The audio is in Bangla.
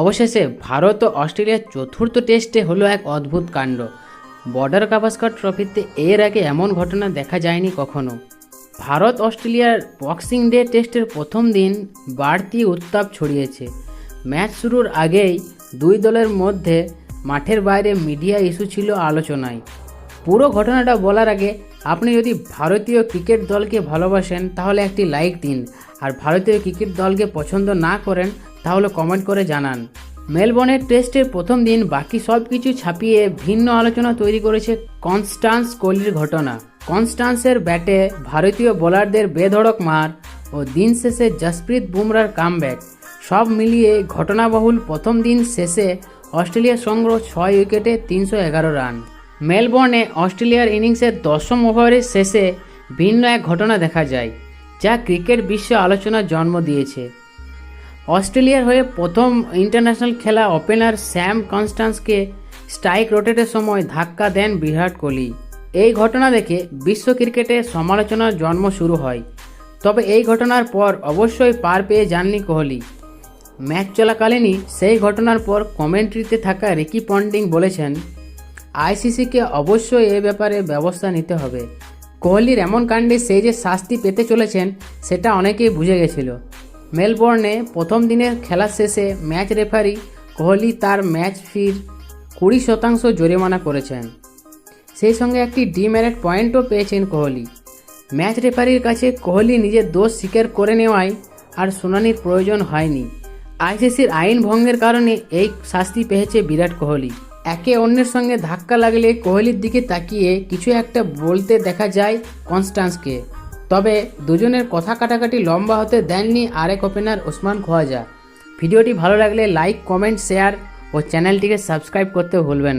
অবশেষে ভারত ও অস্ট্রেলিয়ার চতুর্থ টেস্টে হলো এক অদ্ভুত কাণ্ড। বর্ডার গাভাস্কর ট্রফিতে এর আগে এমন ঘটনা দেখা যায়নি কখনো। ভারত অস্ট্রেলিয়ার বক্সিং ডে টেস্টের প্রথম দিন বাড়তি উত্তাপ ছড়িয়েছে। ম্যাচ শুরুর আগেই দুই দলের মধ্যে মাঠের বাইরে মিডিয়া ইস্যু ছিল আলোচনায়। পুরো ঘটনাটা বলার আগে আপনি যদি ভারতীয় ক্রিকেট দলকে ভালোবাসেন তাহলে একটি লাইক দিন। আর ভারতীয় ক্রিকেট দলকে পছন্দ না করেন তাহলে কমেন্ট করে জানান। মেলবোর্নের টেস্টের প্রথম দিন বাকি সব কিছু ছাপিয়ে ভিন্ন আলোচনা তৈরি করেছে কনস্টান্স কোহলির ঘটনা। কনস্টান্সের ব্যাটে ভারতীয় বোলারদের বেধড়ক মার ও দিন শেষে জসপ্রীত বুমরার কামব্যাক সব মিলিয়ে ঘটনাবহুল প্রথম দিন শেষে অস্ট্রেলিয়ার সংগ্রহ ছয় উইকেটে তিনশো এগারো রান। মেলবোর্নে অস্ট্রেলিয়ার ইনিংসের দশম ওভারের শেষে ভিন্ন এক ঘটনা দেখা যায়, যা ক্রিকেট বিশ্ব আলোচনার জন্ম দিয়েছে। অস্ট্রেলিয়ার হয়ে প্রথম ইন্টারন্যাশনাল খেলা ওপেনার স্যাম কনস্টান্সকে স্ট্রাইক রোটেটের সময় ধাক্কা দেন বিরাট কোহলি। এই ঘটনা দেখে বিশ্ব ক্রিকেটে সমালোচনার জন্ম শুরু হয়। তবে এই ঘটনার পর অবশ্যই পার পেয়ে যাননি কোহলি। ম্যাচ চলাকালীনই সেই ঘটনার পর কমেন্ট্রিতে থাকা রিকি পন্ডিং বলেছেন, আইসিসিকে অবশ্যই এ ব্যাপারে ব্যবস্থা নিতে হবে। কোহলির এমন কাণ্ডে সে যে শাস্তি পেতে চলেছেন, সেটা অনেকেই বুঝে গেছিল। মেলবোর্নে প্রথম দিনের খেলা শেষে ম্যাচ রেফারি কোহলি তার ম্যাচ ফির কুড়ি শতাংশ জরিমানা করেছেন। সেই সঙ্গে একটি ডিমেরিট পয়েন্টও পেয়েছেন কোহলি। ম্যাচ রেফারির কাছে কোহলি নিজের দোষ স্বীকার করে নেওয়ায় আর শুনানির প্রয়োজন হয়নি। আইসিসির আইন ভঙ্গের কারণে এই শাস্তি পেয়েছে বিরাট কোহলি। একে অন্যের সঙ্গে ধাক্কা লাগলে কোহলির দিকে তাকিয়ে কিছু একটা বলতে দেখা যায় কনস্টান্সকে। তবে দুজনের কথা কাটাকাটি লম্বা হতে দেননি আরেক ওপেনার ওসমান খোয়াজা। ভিডিওটি ভালো লাগলে লাইক, কমেন্ট, শেয়ার ও চ্যানেলটিকে সাবস্ক্রাইব করতে ভুলবেন না।